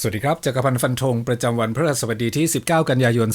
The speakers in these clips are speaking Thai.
สวัสดีครับจักรพันธ์ฟันธงประจำวันพฤหัสบดีที่ 19 กันยายน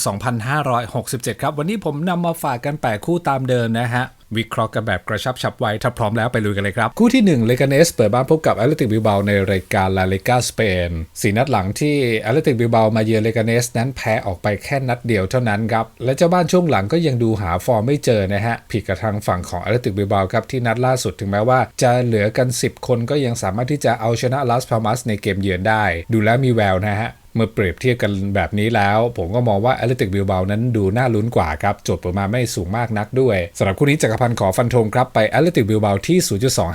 2567 ครับ วันนี้ผมนำมาฝากกัน 8 คู่ตามเดิมนะฮะ วิเคราะห์กันแบบกระชับฉับไวถ้าพร้อมแล้วไปลุยกันเลยครับ คู่ที่1เลกาเนสเปิดบ้านพบกับแอตเลติกบิลเบาในรายการลาลิกาสเปนสีนัดหลังที่แอตเลติกบิลเบามาเยือนเลกาเนสนั้นแพ้ออกไปแค่นัดเดียวเท่านั้นครับและเจ้าบ้านช่วงหลังก็ยังดูหาฟอร์มไม่เจอนะฮะผิดกับทางฝั่งของแอตเลติกบิลเบาครับที่นัดล่าสุดถึงแม้ว่า จะเหลือกัน 10 คนก็ยังสามารถที่จะเอาชนะลาสพามัสในเกมเยือนได้ ดูแล้วมีแววนะฮะ มื่อเปรียบเทียบกันแบบนี้แล้ว ผมก็มองว่าแอตเลติกบิลเบานั้นดูน่าลุ้นกว่าครับจทย์ประมาณไม่สูงมากนักด้วยสำหรับคู่นี้จักรพันธ์ขอฟันธงครับไปแอตเลติกบิลเบาที่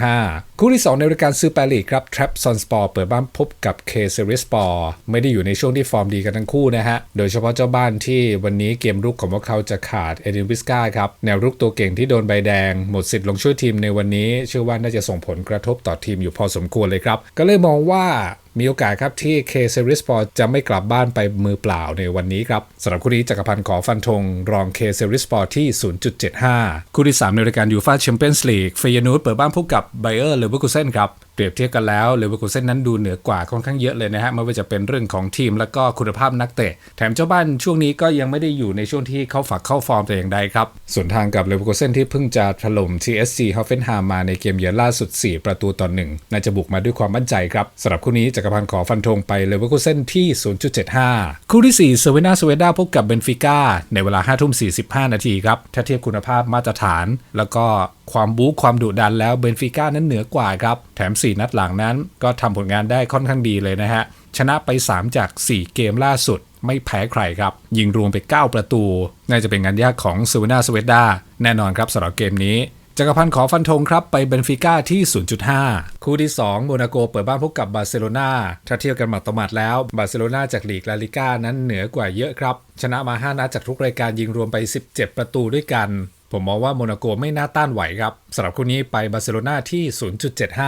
0.25 คู่ที่ 2 ในรายการซูเปอร์ลีกครับทรัพซอนสปอร์เปิดบ้านพบกับเคเซริสปอร์ไม่ได้อยู่ในช่วงที่ฟอร์มดีกันทั้งคู่นะฮะโดยเฉพาะเจ้าบ้านที่วันนี้เกมรุกของพวกเขาจะขาดเอดินวิสกาครับแนวรุกตัวเก่งที่โดนใบแดง หมดสิทธิ์ลงช่วยทีมในวันนี้ เชื่อว่าน่าจะส่งผลกระทบต่อทีมอยู่พอสมควรเลยครับ ก็เลยมองว่า มีโอกาสครับที่เคเซริสปอร์จะไม่กลับบ้านไปมือเปล่าในวันนี้ครับสำหรับคู่นี้จักรพันธ์ขอฟันธงรองเคเซริสปอร์ที่ 0.75 คู่ที่ 3 ในรายการยูฟาแชมเปี้ยนส์ลีกเฟยนูดเปิดบ้านพบกับไบเออร์เลเวอร์คูเซนครับ เปรียบเทียบกันแล้วเลเวอร์คูเซนนั้นดูเหนือกว่าค่อนข้างเยอะเลยนะฮะไม่ว่าจะเป็นเรื่องของทีมและก็คุณภาพนักเตะ แถมเจ้าบ้านช่วงนี้ก็ยังไม่ได้อยู่ในช่วงที่เข้าฝักเข้าฟอร์มแต่อย่างใดครับ ส่วนทางกับเลเวอร์คูเซนที่เพิ่งจะถล่ม TSC ฮอฟเฟนฮามมาในเกมเยือนล่าสุด 4 ประตูต่อหนึ่งน่าจะบุกมาด้วยความมั่นใจครับสำหรับคู่นี้จักรพันธ์ขอฟันธงไปเลเวอร์คูเซนที่ 0.75 คู่ที่4เซเวนาสเวด้าพบกับเบนฟิก้าในเวลา5ทุ่ม45 นาทีครับถ้าเทียบคุณภาพมาตรฐาน แล้วก็ความบู๊ความดุดันแล้วเบนฟิก้านั้นเหนือกว่าครับแถม4 นัดหลังนั้น ก็ทำผลงานได้ค่อนข้างดีเลยนะฮะ ชนะไป 3 จาก 4 เกมล่าสุด ไม่แพ้ใครครับ ยิงรวมไป 9 ประตู น่าจะเป็นงานยากของซูวนาสเวดาแน่นอนครับสำหรับเกมนี้จักรพันธ์ขอฟันธงครับ ไปเบนฟิก้าที่ 0.5 คู่ที่ 2 โมนาโกเปิดบ้านพบกับบาร์เซโลนาถ้าเทียบกันหมัดต่อหมัดแล้ว บาร์เซโลนาจากลีกลาลิก้านั้นเหนือกว่าเยอะครับ ชนะมา 5 นัดจากทุกรายการยิงรวมไป 17 ประตูด้วยกัน ผมมองว่าโมนาโกไม่น่าต้านไหวครับสำหรับคู่นี้ไปบาร์เซโลนาที่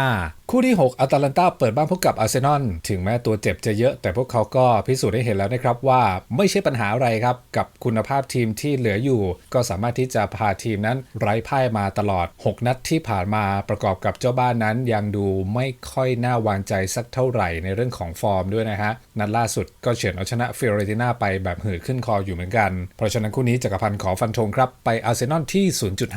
0.75คู่ที่ 6อัตแลนตาเปิดบ้านพบกับอาร์เซนอลถึงแม้ตัวเจ็บจะเยอะ แต่พวกเขาก็พิสูจน์ให้เห็นแล้วนะครับว่าไม่ใช่ปัญหาอะไรครับ กับคุณภาพทีมที่เหลืออยู่ ก็สามารถที่จะพาทีมนั้นไร้พ่ายมาตลอด 6 นัดที่ผ่านมาประกอบกับเจ้าบ้านนั้น ยังดูไม่ค่อยน่าวางใจสักเท่าไหร่ในเรื่องของฟอร์มด้วยนะฮะนัดล่าสุดก็เฉือนเอาชนะฟิโรติน่าไปแบบหือขึ้นคออยู่เหมือนกัน เพราะฉะนั้นคู่นี้จักรพันธ์ขอฟันธงครับไปอาร์เซนอลที่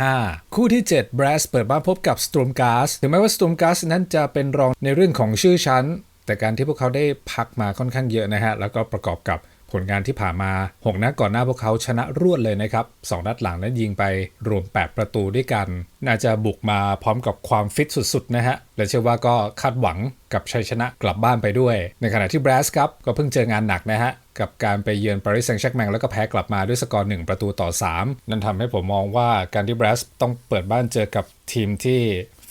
0.5 คู่ที่7บรสเปิดบ้านพบกับสตรมกาสถึงแม้ว่าสตรมกาสนั้นจะะเป็นรองในเรื่องของชื่อชั้น แต่การที่พวกเขาได้พักมาค่อนข้างเยอะนะฮะ แล้วก็ประกอบกับผลงานที่ผ่านมา 6 นัดก่อนหน้าพวกเขาชนะรวดเลยนะครับ 2 นัดหลังนั้นยิงไปรวม 8 ประตูด้วยกัน น่าจะบุกมาพร้อมกับความฟิตสุดๆ นะฮะ และเชื่อว่าก็คาดหวังกับชัยชนะกลับบ้านไปด้วย ในขณะที่บรสครับก็เพิ่งเจองานหนักนะฮะ กับการไปเยือนปารีสแซงต์แชร์กแมงแล้วก็แพ้กลับมาด้วยสกอร์ 1 ประตูต่อ 3 นั่นทำให้ผมมองว่าการที่บรสต้องเปิดบ้านเจอกับทีมที่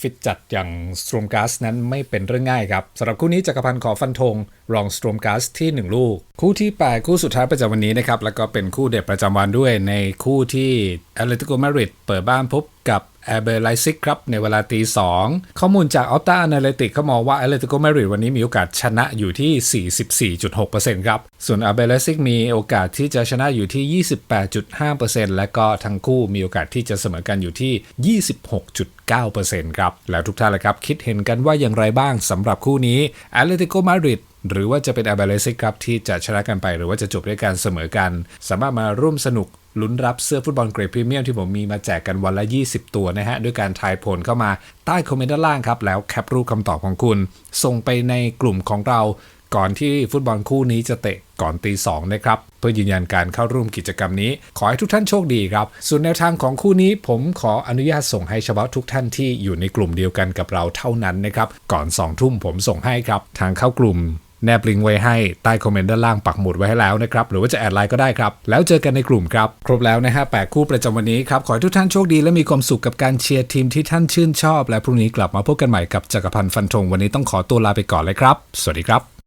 ฟิตจัดอย่างสโตรมกาสนั้นไม่เป็นเรื่องง่ายครับสำหรับคู่นี้จักรพันธ์ขอฟันธงรองสโตรมกาสที่ 1 ลูก คู่ที่ 8 คู่สุดท้ายประจำวันนี้นะครับ แล้วก็เป็นคู่เด็ดประจำวันด้วยในคู่ที่แอตเลติโกมาดริดเปิดบ้านพบกับแอเบอร์ไลซิกครับในเวลาตีสองข้อมูลจากอัลต้าอนาลิติกเขามองว่าแอตเลติโกมาดริดวันนี้มีโอกาสชนะอยู่ที่ 44.6%ครับ ส่วนแอเบอร์ไลซิกมีโอกาสที่จะชนะอยู่ที่ 28.5%และก็ทั้งคู่มีโอกาสที่จะเสมอกันอยู่ที่ 26.9%ครับ แล้วทุกท่านละครับ คิดเห็นกันว่าอย่างไรบ้างสำหรับคู่นี้แอตเลติโกมาดริด หรือว่าจะเป็นอาเบเลซิกครับที่จะชนะกันไป หรือว่าจะจบด้วยการเสมอกัน สามารถมาร่วมสนุกลุ้นรับเสื้อฟุตบอลเกรดพรีเมียมที่ผมมีมาแจกกันวันละ 20 ตัวนะฮะ ด้วยการทายผลเข้ามาใต้คอมเมนต์ด้านล่างครับ แล้วแคปรูปคำตอบของคุณ ส่งไปในกลุ่มของเราก่อนที่ฟุตบอลคู่นี้จะเตะก่อนตีสองนะครับ เพื่อยืนยันการเข้าร่วมกิจกรรมนี้ ขอให้ทุกท่านโชคดีครับ ส่วนแนวทางของคู่นี้ผมขออนุญาตส่งให้เฉพาะทุกท่านที่อยู่ในกลุ่มเดียวกันกับเราเท่านั้นนะครับ ก่อน2ทุ่มผมส่งให้ครับ ทางเข้ากลุ่ม แนบลิงก์ไว้ให้ใต้คอมเมนต์ด้านล่างปักหมุดไว้ให้แล้วนะครับ หรือว่าจะแอดไลน์ก็ได้ครับ แล้วเจอกันในกลุ่มครับ ครบแล้วนะฮะแปดคู่ประจำวันนี้ครับ ขอให้ทุกท่านโชคดีและมีความสุขกับการเชียร์ทีมที่ท่านชื่นชอบ และพรุ่งนี้กลับมาพบกันใหม่กับจักรพันธ์ฟันธงวันนี้ต้องขอตัวลาไปก่อนเลยครับ สวัสดีครับ